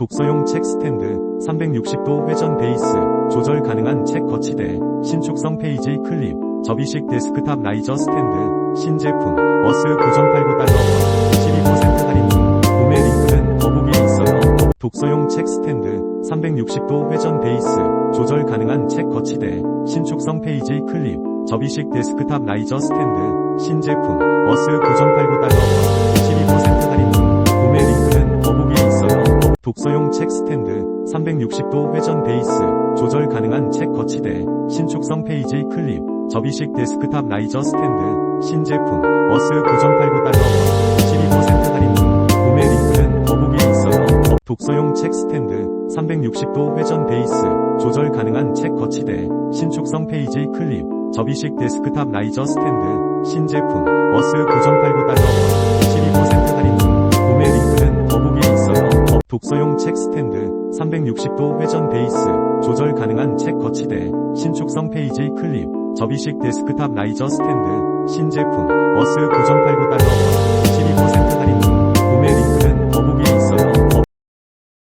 독서용 책 스탠드, 360도 회전 베이스, 조절 가능한 책 거치대, 신축성 페이지 클립, 접이식 데스크탑 라이저 스탠드, 신제품, 어스 9.89달러, 12% 할인 중, 구매 링크는 더보기에 있어요. 독서용 책 스탠드, 360도 회전 베이스, 조절 가능한 책 거치대, 신축성 페이지 클립, 접이식 데스크탑 라이저 스탠드, 신제품, 어스 9.89달러, 독서용 책 스탠드, 360도 회전 베이스, 조절 가능한 책 거치대, 신축성 페이지 클립, 접이식 데스크탑 라이저 스탠드, 신제품, 어스 9.89달러, 12% 할인 중, 구매 링크는 더보기에 있어요. 독서용 책 스탠드, 360도 회전 베이스, 조절 가능한 책 거치대, 신축성 페이지 클립, 접이식 데스크탑 라이저 스탠드, 신제품, 어스 9.89달러, 독서용 책 스탠드, 360도 회전 베이스, 조절 가능한 책 거치대, 신축성 페이지 클립, 접이식 데스크탑 라이저 스탠드, 신제품, 어스 9.89달러,